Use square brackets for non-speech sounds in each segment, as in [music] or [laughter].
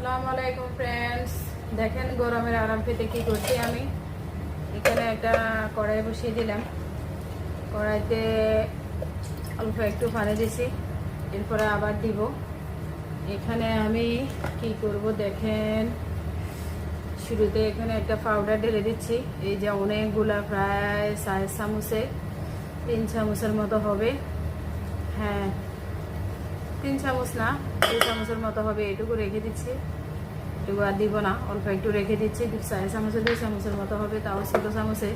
আসসালামু আলাইকুম ফ্রেন্ডস দেখেন গরমের আরাম পেতে কি করছি আমি? এখানে একটা কড়াই বসিয়ে দিলাম। কড়াইতে অল্প একটু পানি দিছি, এরপরে আবার দিব। এখানে আমি কি করব দেখেন, শুরুতে এখানে একটা পাউডার ঢেলে দিচ্ছি। এই যে অনেকগুলা প্রায় সাড়ে চামচে, তিন চামচের মতো হবে। হ্যাঁ তিন চামচ না, দুই চামচের মতো হবে এটুকু রেখে দিচ্ছি। এটুকু আর দিব না, অল্প একটু রেখে দিচ্ছি। চার চামচের, দুই চামচের মতো হবে, তাও ছোটো চামচে।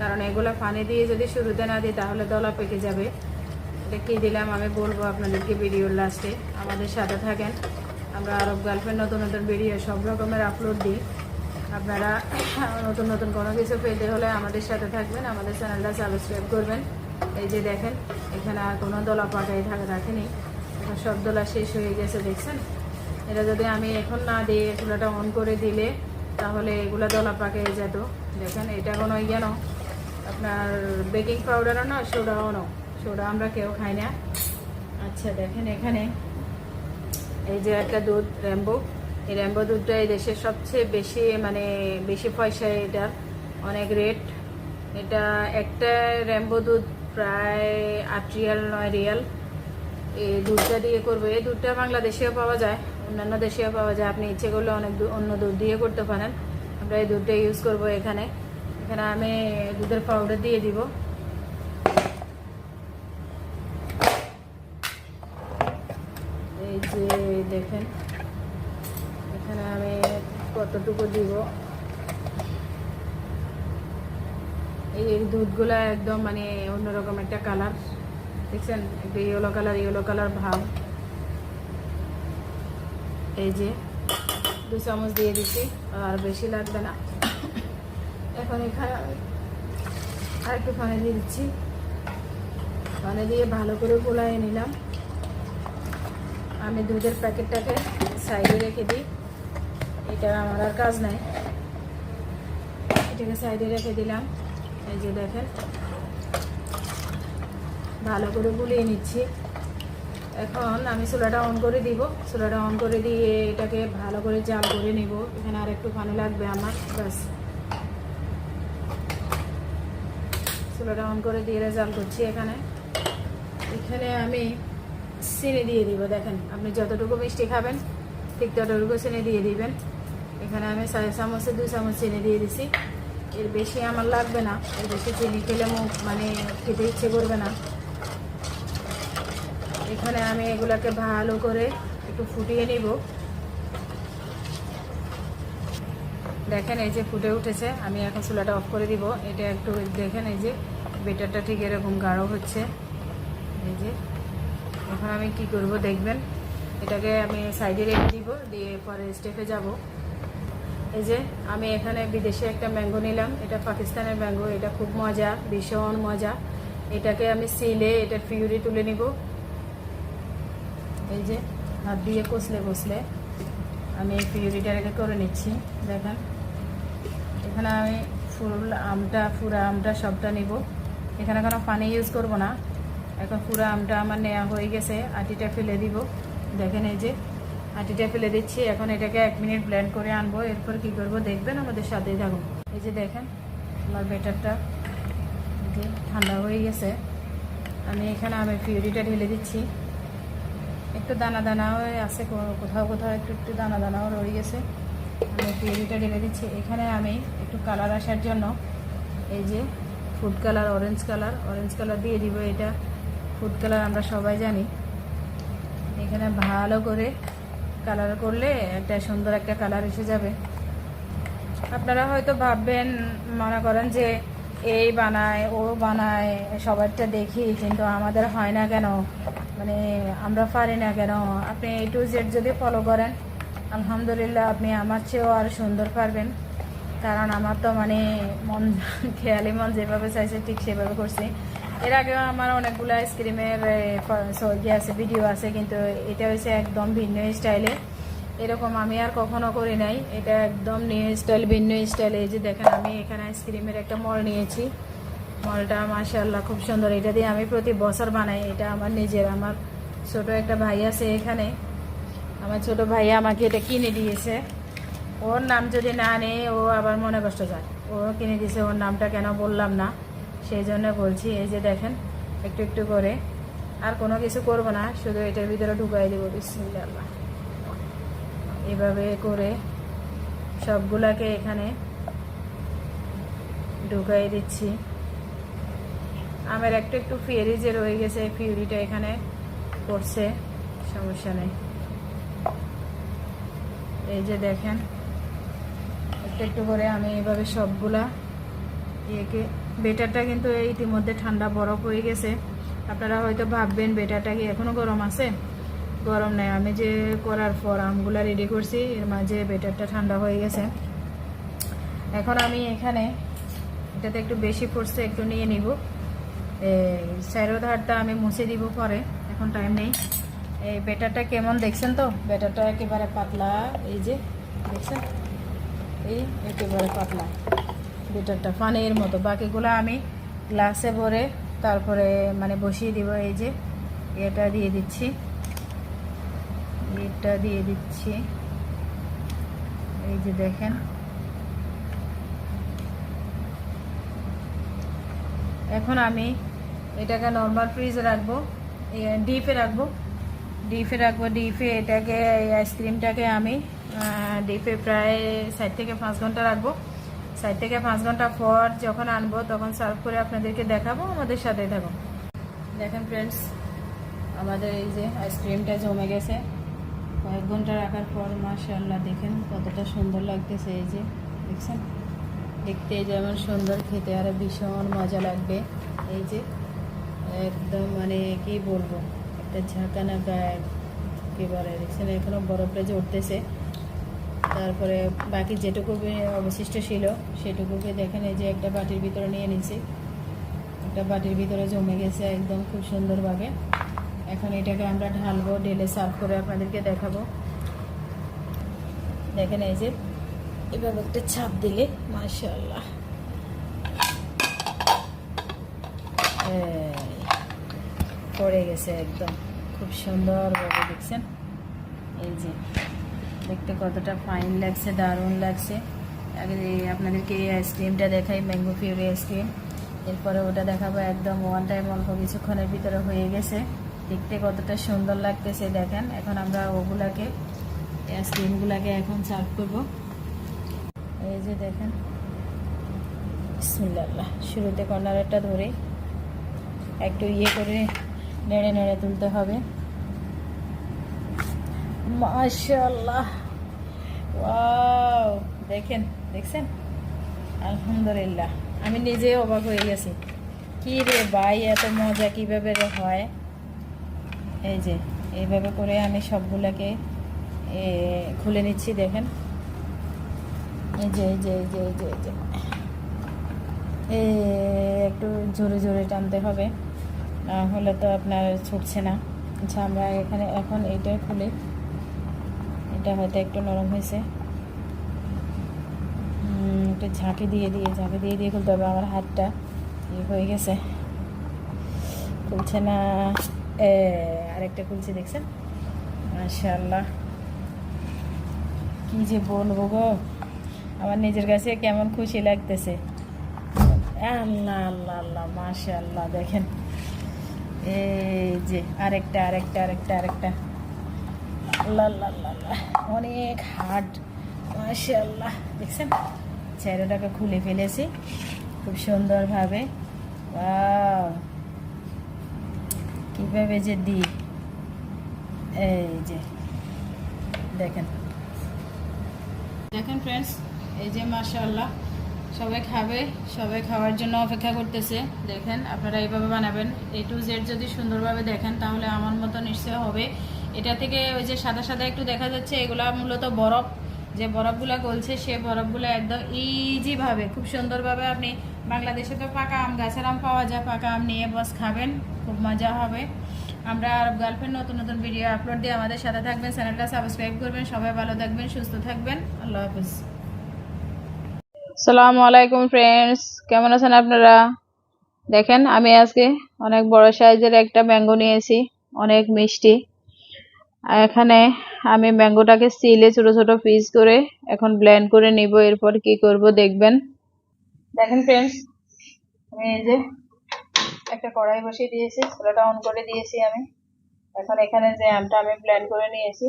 কারণ এগুলো পানি দিয়ে যদি শুরুতে না দিই, তাহলে দলা পেকে যাবে। এটা কী দিলাম আমি বলব আপনাদেরকে ভিডিওর লাস্টে। আমাদের সাথে থাকেন। আমরা আরব গার্লফ্রেন্ড নতুন নতুন ভিডিও সব রকমের আপলোড দিই। আপনারা নতুন নতুন কোনো কিছু পেতে হলে আমাদের সাথে থাকবেন, আমাদের চ্যানেলটা সাবস্ক্রাইব করবেন। এই যে দেখেন, এখানে আর কোনো দলা পাকাই থাকে রাখেনি। সব দোলা শেষ হয়ে গেছে, দেখছেন? এটা যদি আমি এখন না দিয়ে চুলাটা অন করে দিলে তাহলে এগুলো দলা পাকে যেত। দেখেন, এটা কোনো ইয়ে না আপনার বেকিং পাউডারও না সোডাও না সোডা আমরা কেউ খাই না। আচ্ছা দেখেন এখানে এই যে একটা দুধ, র্যাম্বো। এই র্যাম্বো দুধটা এই দেশের সবচেয়ে বেশি মানে বেশি পয়সা এটার অনেক রেট। এটা একটা র্যাম্বো দুধ প্রায় আট রিয়াল, নয় রিয়াল। এই দুধটা দিয়ে করব। এই দুধটা বাংলাদেশেও পাওয়া যায়, অন্যান্য দেশেও পাওয়া যায়। আপনি ইচ্ছে করলে অনেক অন্য দুধ দিয়ে করতে পারেন। আমরা এই দুধটা ইউজ করব এখানে। এখানে আমি দুধের পাউডার দিয়ে দিব। এই যে দেখেন, এখানে আমি কতটুকু দিব? এই দুধগুলা একদম মানে অন্যরকম একটা কালার দেখছেন? একটা ইয়েলো কালার ইয়েলো কালার ভাব। এই যে, দু চামচ দিয়ে দিচ্ছি, আর বেশি লাগবে না। এখন এখানে আর একটু পানি দিয়ে দিচ্ছি। পানি দিয়ে ভালো করে গোলায় নিলাম। আমি দুধের প্যাকেটটাকে সাইডে রেখে দিই। এটা আমার আর কাজ নাই। এটাকে সাইডে রেখে দিলাম। এই যে দেখেন ভালো করে গুলিয়ে নিচ্ছি। এখন আমি চুলাটা অন করে দিব। চুলাটা অন করে দিয়ে এটাকে ভালো করে জাল করে নিব। এখানে আর একটু পানি লাগবে আমার, ব্যাস। চুলাটা অন করে দিয়ে জাল করছি এখানে। এখানে আমি চিনি দিয়ে দিব, দেখেন। আপনি যতটুকু মিষ্টি খাবেন, ঠিক ততটুকু চিনি দিয়ে দিবেন। এখানে আমি সাড়ে চামচে, দুই চামচ চিনি দিয়ে দিছি। এর বেশি আমার লাগবে না। এর বেশি চিনি খেলে মুখ মানে খেতে ইচ্ছে করবে না। এখানে আমি এগুলাকে ভালো করে একটু ফুটিয়ে নিব। দেখেন এই যে ফুটে উঠেছে, আমি এখন চুলাটা অফ করে দিব। এটা একটু দেখেন এই যে বেটারটা ঠিক এরকম গাঢ় হচ্ছে। এই যে, এখন আমি কি করব দেখবেন? এটাকে আমি সাইডে রেখে দিব, দিয়ে পরে স্টেপে যাব। এই যে, আমি এখানে বিদেশে একটা ম্যাঙ্গো নিলাম। এটা পাকিস্তানের ম্যাঙ্গো, এটা খুব মজা, ভীষণ মজা। এটাকে আমি সিলে এটার ফিউরি তুলে নিব। এই যে হাত দিয়ে কষলে কষলে আমি এই পিউরিটাকে করে নিচ্ছি, দেখেন। এখানে আমি ফুল আমটা, পুরা আমটা সবটা নিব। এখানে কোনো পানি ইউজ করব না। এখন পুরো আমটা আমার নেওয়া হয়ে গেছে, আটিটা ফেলে দিব। দেখেন এই যে আটিটা ফেলে দিচ্ছি, এখন এটাকে এক মিনিট ব্লেন্ড করে আনব। এরপর কি করব দেখবেন, আমাদের সাথেই থাকুন। এই যে দেখেন, আমার বেটারটা ঠান্ডা হয়ে গেছে। আমি এখানে আমি পিউরিটা ঢেলে দিচ্ছি। একটু দানা দানা হয়ে আছে কোথাও কোথাও একটু একটু দানা দানাও রয়ে গেছে। আমি পিউরিটা ঢেলে দিচ্ছি। এখানে আমি একটু কালার আসার জন্য এই যে food colour orange colour orange colour দিয়ে দিব এটা। ফুড কালার আমরা সবাই জানি। এখানে ভালো করে কালার করলে একটা সুন্দর একটা কালার এসে যাবে। আপনারা হয়তো ভাববেন, মনে করেন যে এই বানায়, ও বানায়, সবারটা দেখি, কিন্তু আমাদের হয় না কেন? মানে আমরা পারি না কেন? আপনি এ টু জেড যদি ফলো করেন, আলহামদুলিল্লাহ আপনি আমার চেয়েও আর সুন্দর পারবেন। কারণ আমার তো মানে মন [laughs] খেয়ালি মন যেভাবে চাইছে, ঠিক সেভাবে করছি। এর আগেও আমার অনেকগুলো আইসক্রিমের ইয়ে আছে ভিডিও আছে, কিন্তু এটা হচ্ছে একদম ভিন্ন স্টাইলে এরকম আমি আর কখনো করি নাই। এটা একদম নিউ স্টাইল ভিন্ন স্টাইল এই যে দেখেন, আমি এখানে আইসক্রিমের একটা মল নিয়েছি। মলটা মাশাআল্লাহ খুব সুন্দর। এটা দিয়ে আমি প্রতি বছর বানাই। এটা আমার নিজের, আমার ছোট একটা ভাই আছে এখানে। আমার ছোট ভাইয়া আমাকে এটা কিনে দিয়েছে। ওর নাম যদি না নেই ও আবার মনে কষ্ট যায়। ও কিনে দিয়েছে, ওর নামটা কেন বললাম না। সেই জন্য বলছি, এই যে দেখেন, একটু একটু করে। আর কোনো কিছু করব না, শুধু এটার ভিতরে ঢুকাই দেবো, বিসমিল্লাহ। এভাবে করে সবগুলাকে এখানে ঢুকাই দিচ্ছি। আমার একটু একটু ফিউরি যে রয়ে গেছে ফিউরিটা এখানে পড়ছে, সমস্যা নেই। এই যে দেখেন, একটু একটু করে আমি এইভাবে সবগুলা ইয়েকে, বেটারটা কিন্তু ইতিমধ্যে ঠান্ডা বরফ হয়ে গেছে। আপনারা হয়তো ভাববেন, বেটারটা কি এখনও গরম আছে? গরম নেই। আমি যে করার পর আমগুলা রেডি করছি, এর মাঝে বেটারটা ঠান্ডা হয়ে গেছে। এখন আমি এখানে, এটাতে একটু বেশি পড়ছে, একটু নিয়ে নিব। স্যারো ধারটা আমি মুছে দিব পরে, এখন টাইম নেই। এই বেটারটা কেমন দেখছেন তো? বেটারটা একেবারে পাতলা, এই যে, দেখছেন? এই একেবারে পাতলা বেটারটা পানির মতো। বাকিগুলো আমি গ্লাসে ভরে তারপরে মানে বসিয়ে দিব, এই যে, এটা দিয়ে দিচ্ছি। এটা দিয়ে দিচ্ছি। এই যে দেখেন এখন আমি এটাকে নর্মাল ফ্রিজে রাখব ডিপে রাখব। ডিপে রাখব ডিপে এটাকে, এই আইসক্রিমটাকে আমি ডিপে প্রায় ষাট থেকে পাঁচ ঘণ্টা রাখব। ষাট থেকে পাঁচ ঘণ্টা পর যখন আনব, তখন সার্ভ করে আপনাদেরকে দেখাবো, আমাদের সাথে থাকো দেখেন ফ্রেন্ডস আমাদের এই যে আইসক্রিমটা জমে গেছে। কয়েক ঘণ্টা রাখার পর, মাশাআল্লাহ, দেখেন কতটা সুন্দর লাগতেছে এই যে, দেখছেন? দেখতে যেমন সুন্দর, খেতে আরও ভীষণ মজা লাগবে। এই যে, একদম মানে কি বলব, একটা ঝাঁকানা গায়ে বলে, দেখছেন? এখনও বরফটা যে উঠতেছে। তারপরে বাকি যেটুকু অবশিষ্ট ছিল, সেটুকুকে দেখেন, এই যে একটা বাটির ভিতরে নিয়ে নিছি। একটা বাটির ভিতরে জমে গেছে একদম খুব সুন্দরভাবে। এখন এটাকে আমরা ঢালবো, ঢেলে সার্ভ করে আপনাদেরকে দেখাবো। দেখেন এই যে এভাবে একটা ছাপ দিলে মাশাল্লাহ পড়ে গেছে একদম। খুব সুন্দরভাবে দেখছেন? এই যে, দেখতে কতটা ফাইন লাগছে, দারুণ লাগছে। আগে আপনাদেরকে এই আইসক্রিমটা দেখাই ম্যাঙ্গো ফিউরি আইসক্রিম এরপরে ওটা দেখাবো একদম ওয়ান টাইম অল্প কিছুক্ষণের ভিতরে হয়ে গেছে। দেখতে কতটা সুন্দর লাগতেছে, দেখেন। এখন আমরা ওগুলাকে আইসক্রিমগুলাকে এখন সার্ভ করব। এই যে দেখেন। বিসমিল্লাহ। শুরুতে কর্নারেরটা ধরে একটু ইয়ে করে নেড়ে নেড়ে তুলতে হবে। মাশাল্লাহ ওয়াও। দেখেন, দেখছেন? আলহামদুলিল্লাহ। আমি নিজে অবাক হয়ে গেছি। কি রে ভাই, এত মজা কীভাবে রে হয়? এই যে, এইভাবে করে আমি সবগুলাকে খুলে নিচ্ছি, দেখেন। এই যে যে যে যে একটু জোরে জোরে টানতে হবে। না হলে তো আপনার ছুটছে না। আচ্ছা আমরা এখানে এখন এইটা খুলে। এটা হয়তো একটু নরম হয়েছে। একটু ঝাঁকি দিয়ে দিয়ে, ঝাঁকি দিয়ে দিয়ে খুলতে হবে আমার হাতটা। ইয়ে হয়ে গেছে। খুলছে না। এ, আরেকটা খুলছে, দেখছেন? মাশাল্লাহ কি যে বলব গো। আমার নিজের কাছে কেমন খুশি লাগতেছে। আল্লাহ আল্লাহ আল্লাহ মাশাল্লাহ দেখেন। এই যে আরেকটা আরেকটা আরেকটা আরেকটা। আল্লাহ আল্লাহ আল্লাহ আল্লাহ। অনেক হার্ড মাশাল্লাহ দেখছেন? চেহারাটাকে খুলে ফেলেছি খুব সুন্দরভাবে। কীভাবে যে দিই? এই যে, দেখেন। দেখেন ফ্রেন্ডস এই যে মাশাল্লাহ সবাই খাবে, সবাই খাওয়ার জন্য অপেক্ষা করতেছে। দেখেন, আপনারা এইভাবে বানাবেন। এ টু জেড যদি সুন্দরভাবে দেখেন, তাহলে আমার মতো নিশ্চয় হবে। এটা থেকে ওই যে সাদা সাদা একটু দেখা যাচ্ছে, এগুলা মূলত বরফ। যে বরফগুলো গলছে, সে বরফগুলো একদম ইজিভাবে খুব সুন্দরভাবে আপনি বাংলাদেশে তো পাকা আম, গাছের আম পাওয়া যায়, পাকা আম নিয়ে বস খাবেন, খুব মজা হবে। আমরা আরব গার্লফ্রেন্ড নতুন নতুন ভিডিও আপলোড দিয়ে আমাদের সাথে থাকবেন চ্যানেলটা সাবস্ক্রাইব করবেন, সবাই ভালো থাকবেন, সুস্থ থাকবেন। আল্লাহ হাফিজ। সালামু আলাইকুম ফ্রেন্ডস কেমন আছেন আপনারা? দেখেন, আমি আজকে অনেক বড় সাইজের একটা ম্যাঙ্গো নিয়েছি, অনেক মিষ্টি। এখানে আমি ম্যাঙ্গোটাকে সিলে ছোট ছোট পিস করে এখন ব্লেন্ড করে নিব, এরপর কি করব দেখবেন। দেখেন ফ্রেন্ডস আমি এই যে একটা কড়াই বসিয়ে দিয়েছি, চুলাটা অন করে দিয়েছি আমি। এখন এখানে যে আমটা আমি ব্লেন্ড করে নিয়েছি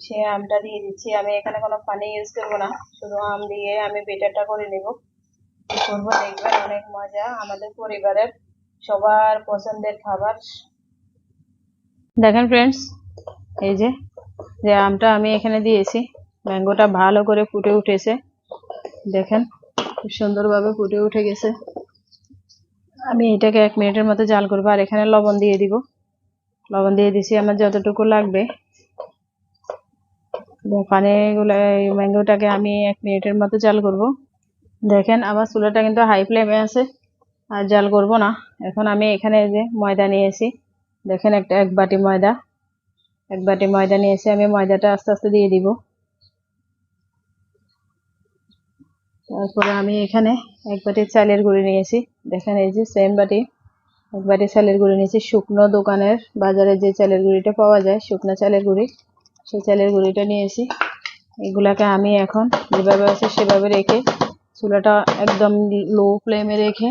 সেই আমটা দিয়ে দিচ্ছি। আমি এখানে কোনো পানি ইউজ করব না। শুধু আম দিয়ে আমি বেটারটা করে নেব। করব দেখবেন, অনেক মজা। আমাদের পরিবারের সবার পছন্দের খাবার। দেখেন ফ্রেন্ডস এই যে যে আমটা আমি এখানে দিয়েছি। ম্যাঙ্গোটা ভালো করে ফুটে উঠেছে। দেখেন, খুব সুন্দরভাবে ফুটে উঠে গেছে। আমি এটাকে এক মিনিটের মতো জাল করব। আর এখানে লবণ দিয়ে দিব। লবণ দিয়ে দিছি আমার যতটুকু লাগবে। পানিগুলো এই ম্যাঙ্গোটাকে আমি এক মিনিটের মতো জাল করব। দেখেন, আমার চুলাটা কিন্তু হাই ফ্লেমে আছে, আর জাল করব না। এখন আমি এখানে যে ময়দা নিয়েছি, দেখেন একটা, এক বাটি ময়দা। এক বাটি ময়দা নিয়েছি, আমি ময়দাটা আস্তে আস্তে দিয়ে দিব। তারপরে আমি এখানে এক বাটি চালের গুঁড়ি নিয়েছি। দেখেন, এই যে সেম বাটি, এক বাটি চালের গুঁড়ি নিয়েছি। শুকনো দোকানের বাজারে যে চালের গুঁড়িটা পাওয়া যায়, শুকনো চালের গুঁড়ি। সেই চালের গুঁড়িটা নিয়েছি। এগুলাকে আমি এখন যেভাবে আছে সেভাবে রেখে চুলাটা একদম লো ফ্লেমে রেখে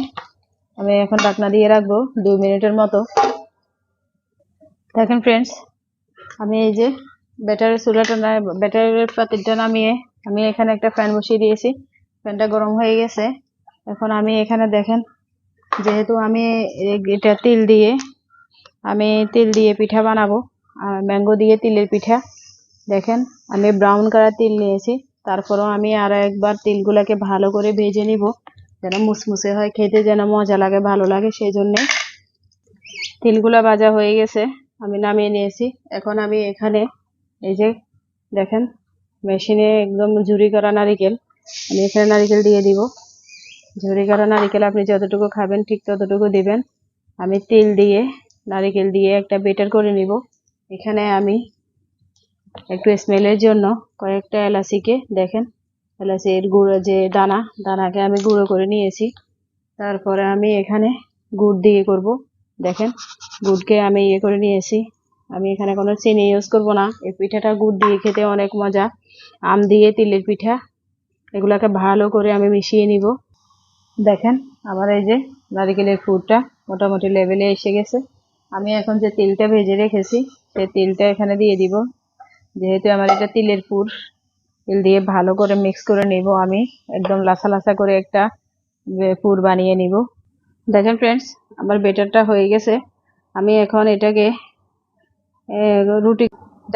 আমি এখন ঢাকনা দিয়ে রাখব দুই মিনিটের মতো। দেখেন ফ্রেন্ডস আমি এই যে ব্যাটারের চুলাটা না ব্যাটারের পাতিলটা নামিয়ে আমি এখানে একটা ফ্যান বসিয়ে দিয়েছি। ফ্যানটা গরম হয়ে গেছে। এখন আমি এখানে দেখেন, যেহেতু আমি এটা তিল দিয়ে, আমি তিল দিয়ে পিঠা বানাবো। ম্যাঙ্গো দিয়ে তিলের পিঠা। দেখেন, আমি ব্রাউন কালার তিল নিয়েছি। তারপরেও আমি আরও একবার তিলগুলোকে ভালো করে ভেজে নিব, যেন মুসমুসে হয়, খেতে যেন মজা লাগে, ভালো লাগে সেই জন্যে তিলগুলা ভাজা হয়ে গেছে, আমি নামিয়ে নিয়েছি। এখন আমি এখানে এই যে দেখেন, মেশিনে একদম ঝুরি করা নারিকেল, আমি এখানে নারিকেল দিয়ে দিব। ঝুরি করা নারিকেল আপনি যতটুকু খাবেন, ঠিক ততটুকু দিবেন। আমি তেল দিয়ে, নারিকেল দিয়ে একটা বেটার করে নিব। এখানে আমি একটু স্মেলের জন্য কয়েকটা এলাচিকে দেখেন। এলাচির গুঁড়ো যে দানা, দানাকে আমি গুঁড়ো করে নিয়েছি। তারপরে আমি এখানে গুড় দিয়ে করব। দেখেন, গুড়কে আমি ইয়ে করে নিয়েছি। আমি এখানে কোনো চিনি ইউজ করব না। এই পিঠাটা গুড় দিয়ে খেতে অনেক মজা। আম দিয়ে তিলের পিঠা, এগুলাকে ভালো করে আমি মিশিয়ে নিব। দেখেন, আমার এই যে নারিকেলের ফুডটা মোটামুটি লেভেলে এসে গেছে। আমি এখন যে তিলটা ভেজে রেখেছি, সেই তিলটা এখানে দিয়ে দিব। যেহেতু আমার এটা তিলের পুর, তিল দিয়ে ভালো করে মিক্স করে নিব আমি। একদম লাসা লাসা করে একটা পুর বানিয়ে নিব। দেখেন ফ্রেন্ডস আমার বেটারটা হয়ে গেছে। আমি এখন এটাকে রুটি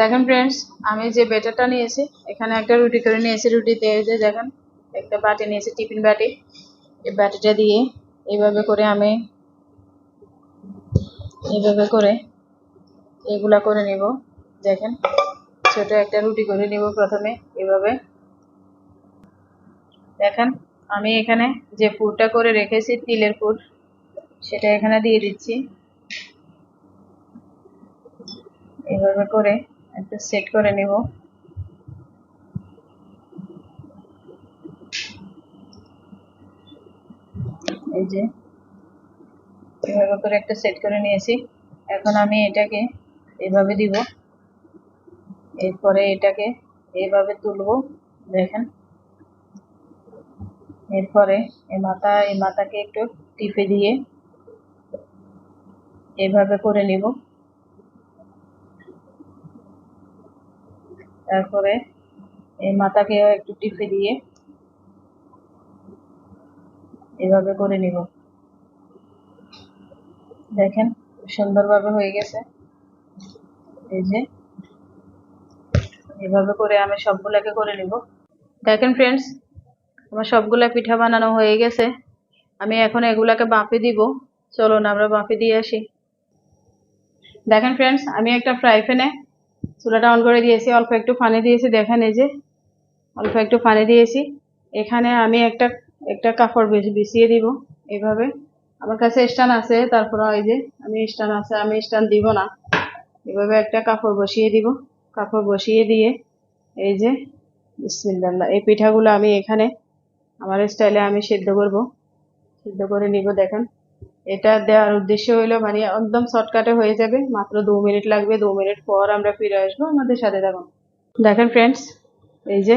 দেখেন ফ্রেন্ডস আমি যে বেটারটা নিয়েছি, এখানে একটা রুটি করে নিয়েছি রুটিতে যে দেখেন, একটা বাটি নিয়েছি, টিফিন বাটি। এই বাটিটা দিয়ে এইভাবে করে আমি এইভাবে করে এগুলা করে নিব। দেখেন। ছোট একটা রুটি করে নিব প্রথমে, এভাবে। দেখেন, আমি এখানে যে পুরটা করে রেখেছি, তিলের পুর, সেটা এখানে দিয়ে দিচ্ছি। এভাবে করে একটু সেট করে নিব। এই যে, এভাবে করে একটা সেট করে নিয়েছি। এখন আমি এটাকে এভাবে দিব। এরপরে এটাকে এভাবে তুলবো, দেখেন। এরপরে এই মাথা এই মাথাকে একটু টিপে দিয়ে এভাবে করে নিব। তারপরে এই মাথাকেও একটু টিপে দিয়ে এভাবে করে নিব। দেখেন, সুন্দরভাবে হয়ে গেছে। এই যে এভাবে করে আমি সবগুলোকে করে নিব। দেখেন ফ্রেন্ডস আমার সবগুলা পিঠা বানানো হয়ে গেছে। আমি এখন এগুলাকে বাঁপে দিব। চলুন আমরা বাঁপে দিয়ে আসি। দেখেন ফ্রেন্ডস আমি একটা ফ্রাই প্যানে চুলাটা অন করে দিয়েছি। অল্প একটু পানি দিয়েছি। দেখেন এই যে, অল্প একটু পানি দিয়েছি। এখানে আমি একটা একটা কাপড় বিছ- বিছিয়ে দিব এভাবে। আমার কাছে স্ট্যান্ড আছে, তারপরে ওই যে আমি স্ট্যান্ড আছে, আমি স্ট্যান্ড দিব না। এভাবে একটা কাপড় বসিয়ে দিব। কাপড় বসিয়ে দিয়ে, এই যে, বিসমিল্লাহ, এই পিঠাগুলো আমি এখানে, আমার স্টাইলে আমি সেদ্ধ করব। সিদ্ধ করে নিব, দেখেন। এটা দেওয়ার উদ্দেশ্য হলো মানে একদম শর্টকাটে হয়ে যাবে, মাত্র দু মিনিট লাগবে, দু মিনিট পর আমরা ফিরে আসব আমাদের সাথে থাকুন। দেখেন ফ্রেন্ডস এই যে,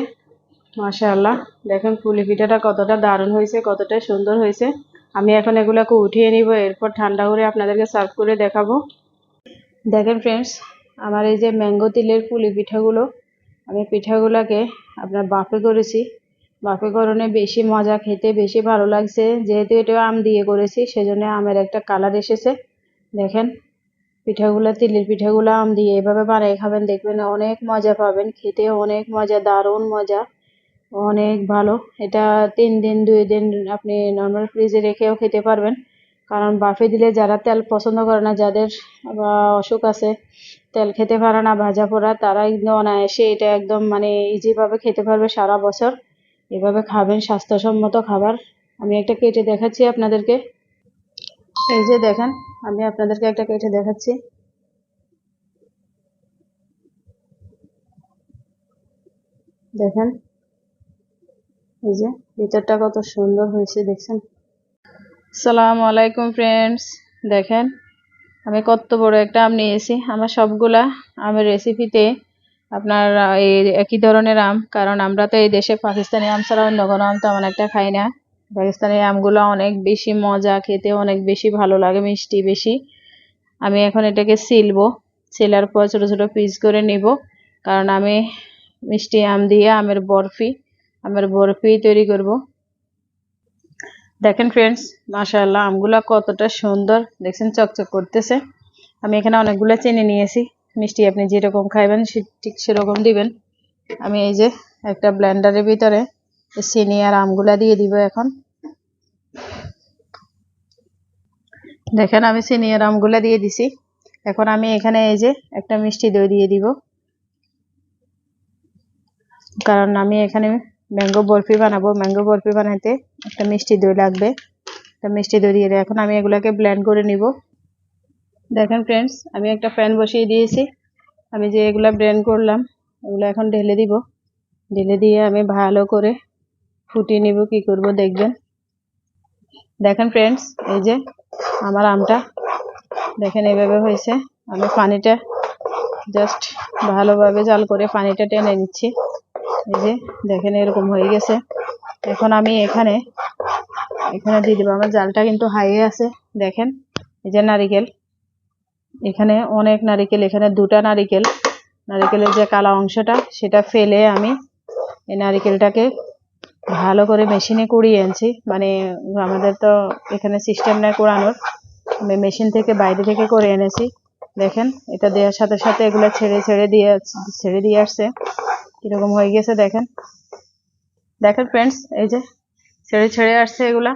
মাশাআল্লাহ, দেখেন পুলি পিঠাটা কতটা দারুণ হয়েছে, কতটা সুন্দর হয়েছে। আমি এখন এগুলোকে উঠিয়ে নিব, এরপর ঠান্ডা করে আপনাদেরকে সার্ভ করে দেখাবো। দেখেন ফ্রেন্ডস আমার এই যে ম্যাঙ্গো তিলের পুলি পিঠাগুলো, আমি পিঠাগুলোকে আপনার বাফে করেছি। বাফে করণে বেশি মজা খেতে বেশি ভালো লাগছে। যেহেতু এটা আম দিয়ে করেছি, সেজন্য আমের একটা কালার এসেছে। দেখেন, পিঠাগুলো, তিলের পিঠাগুলো আম দিয়ে এভাবে বানিয়ে খাবেন, দেখবেন অনেক মজা পাবেন। খেতে অনেক মজা, দারুণ মজা, অনেক ভালো। এটা তিন দিন, দুই দিন আপনি নর্মাল ফ্রিজে রেখেও খেতে পারবেন। কারণ বাফে দিলে যারা তেল পছন্দ করে না, যাদের অসুখ আছে তেল খেতে পারে না, ভাজা পোড়া তারা একদম অনায়াসে এটা একদম মানে ইজিভাবে খেতে পারবে সারা বছর। এভাবে খাবেন, স্বাস্থ্যসম্মত খাবার। আমি একটা কেটে দেখাচ্ছি আপনাদেরকে। এই যে দেখেন, আমি আপনাদেরকে একটা কেটে দেখাচ্ছি। দেখেন, এই যে ভিতরটা কত সুন্দর হয়েছে, দেখছেন? আসসালামু আলাইকুম ফ্রেন্ডস দেখেন আমি কত বড় একটা আম নিয়েছি। আমার সবগুলা আমের রেসিপিতে আপনার এই একই ধরনের আম। কারণ আমরা তো এই দেশে পাকিস্তানি আম ছাড়া অন্য কোনো আম তো তেমন একটা খাই না। পাকিস্তানি আমগুলো অনেক বেশি মজা, খেতে অনেক বেশি ভালো লাগে, মিষ্টি বেশি। আমি এখন এটাকে সিলবো সিলার পর ছোটো ছোটো পিস করে নিব। কারণ আমি মিষ্টি আম দিয়ে আমের বরফি আমের বরফি তৈরি করব। দেখেন ফ্রেন্ডস মাশাআল্লাহ, আমগুলা কতটা সুন্দর। দেখছেন, চকচক করতেছে। আমি এখানে অনেকগুলো চিনি নিয়েছি। মিষ্টি আপনি যেরকম খাইবেন ঠিক সেরকম দিবেন। আমি এই যে একটা ব্লেন্ডারের ভিতরে চিনি আর আমগুলা দিয়ে দিব এখন। দেখেন, আমি চিনি আর আমগুলা দিয়ে দিছি। এখন আমি এখানে এই যে একটা মিষ্টি দই দিয়ে দিব। কারণ আমি এখানে ম্যাঙ্গো বরফি বানাবো। ম্যাঙ্গো বরফি বানাতে একটা মিষ্টি দই লাগবে। একটা মিষ্টি দই দিয়ে এখন আমি এগুলাকে ব্লেন্ড করে নিব। দেখেন ফ্রেন্ডস আমি একটা ফ্যান বসিয়ে দিয়েছি। আমি যে এগুলা ব্লেন্ড করলাম, এগুলো এখন ঢেলে দিব। ঢেলে দিয়ে আমি ভালো করে ফুটিয়ে নিব, কি করব দেখবেন। দেখেন ফ্রেন্ডস এই যে আমার আমটা, দেখেন এভাবে হয়েছে। আমি পানিটা জাস্ট ভালোভাবে জাল করে পানিটা টেনে নিচ্ছি। এই যে দেখেন এরকম হয়ে গেছে। এখন আমি এখানে এখানে দিয়ে দেবো। আমার জালটা কিন্তু হাইয়ে আছে, দেখেন। এই যে নারিকেল। এখানে অনেক নারিকেল, এখানে দুটা নারিকেল। নারিকেলের যে কালা অংশটা, সেটা ফেলে আমি এই নারিকেলটাকে ভালো করে মেশিনে কুড়িয়ে আনছি। মানে আমাদের তো এখানে সিস্টেম নেই কুড়ানোর। আমি মেশিন থেকে বাইরে থেকে করে এনেছি। দেখেন, এটা দেওয়ার সাথে সাথে এগুলো ছেড়ে ছেড়ে দিয়ে ছেড়ে দিয়ে আসছে। কীরকম হয়ে গেছে, দেখেন। দেখেন ফ্রেন্ডস এই যে ছেড়ে ছেড়ে আসছে এগুলা।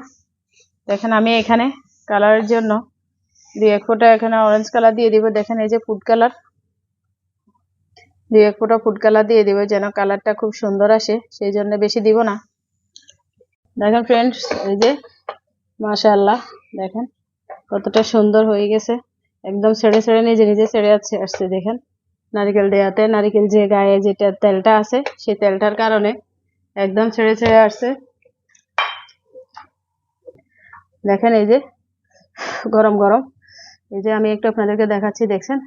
দেখেন আমি এখানে কালারের জন্য দুই এক ফোঁটা এখানে অরেঞ্জ কালার দিয়ে দিব। দেখেন এই যে ফুড কালার দুই এক ফোঁটা ফুড কালার দিয়ে দিব যেন কালারটা খুব সুন্দর আসে, সেই জন্য বেশি দিব না। দেখেন ফ্রেন্ডস এই যে মাশাআল্লাহ, দেখেন কতটা সুন্দর হয়ে গেছে। একদম ছেড়ে ছেড়ে নিজে নিজে ছেড়ে যাচ্ছে আসছে, দেখেন। নারিকেল দেওয়াতে নারিকেল যে গায়ে যেটা তেলটা আছে, সেই তেলটার কারণে একদম ছেড়ে ছেড়ে আসছে। দেখেন এই যে, গরম গরম। এই যে আমি একটু আপনাদেরকে দেখাচ্ছি, দেখছেন?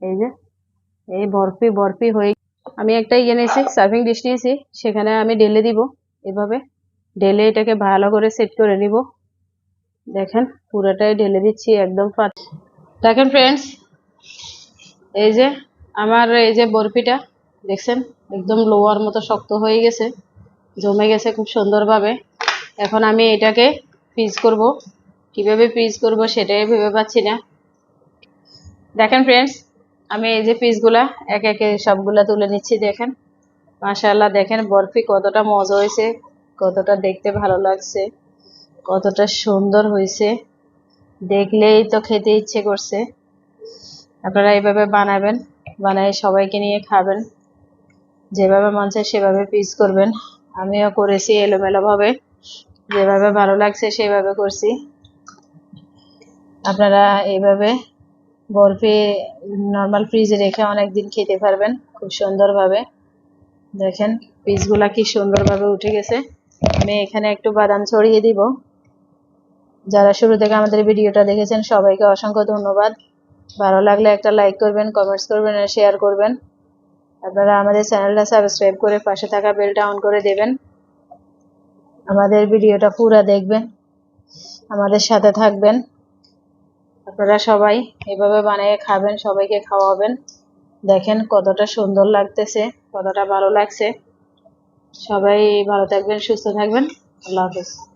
এই যে, এই বরফি বরফি হয়ে আমি একটা ইয়ে নিয়েছি সার্ভিং ডিশ নিয়েছি, সেখানে আমি ঢেলে দিব এভাবে। ঢেলে এটাকে ভালো করে সেট করে নিব। দেখেন, পুরোটাই ঢেলে দিচ্ছি, একদম দেখেন ফ্রেন্ডস এই যে, আমার এই যে বরফিটা দেখছেন? একদম লোয়ার মতো শক্ত হয়ে গেছে, জমে গেছে খুব সুন্দরভাবে। এখন আমি এটাকে ফ্রিজ করব। কীভাবে ফ্রিজ করব সেটাই ভেবে পাচ্ছি না। দেখেন ফ্রেন্ডস আমি এই যে পিসগুলা এক একে সবগুলা তুলে নিচ্ছি, দেখেন। মাশাআল্লাহ, দেখেন বরফি কতটা মজা হয়েছে, কতটা দেখতে ভালো লাগছে, কতটা সুন্দর হয়েছে। দেখলেই তো খেতে ইচ্ছে করছে। আপনারা এইভাবে বানাবেন বানাই সবাইকে নিয়ে খাবেন। যেভাবে মন চায় সেভাবে পিস করবেন। আমিও করেছি এলোমেলোভাবে। যেভাবে ভালো লাগছে সেভাবে করছি। আপনারা এইভাবে বরফি নর্মাল ফ্রিজে রেখে অনেক দিন খেতে পারবেন, খুব সুন্দরভাবে। দেখেন, পিসগুলা কি সুন্দরভাবে উঠে গেছে। আমি এখানে একটু বাদাম ছড়িয়ে দিব। যারা শুরু থেকে আমাদের ভিডিওটা দেখেছেন, সবাইকে অসংখ্য ধন্যবাদ। ভালো লাগলে একটা লাইক করবেন কমেন্টস করবেন আর শেয়ার করবেন। আপনারা আমাদের চ্যানেলটা সাবস্ক্রাইব করে পাশে থাকা বেলটা অন করে দেবেন। আমাদের ভিডিওটা পুরো দেখবেন, আমাদের সাথে থাকবেন। আপনারা সবাই এভাবে বানিয়ে খাবেন, সবাইকে খাওয়াবেন। দেখেন কতটা সুন্দর লাগতেছে, কতটা ভালো লাগছে। সবাই ভালো থাকবেন, সুস্থ থাকবেন। আল্লাহ হাফেজ।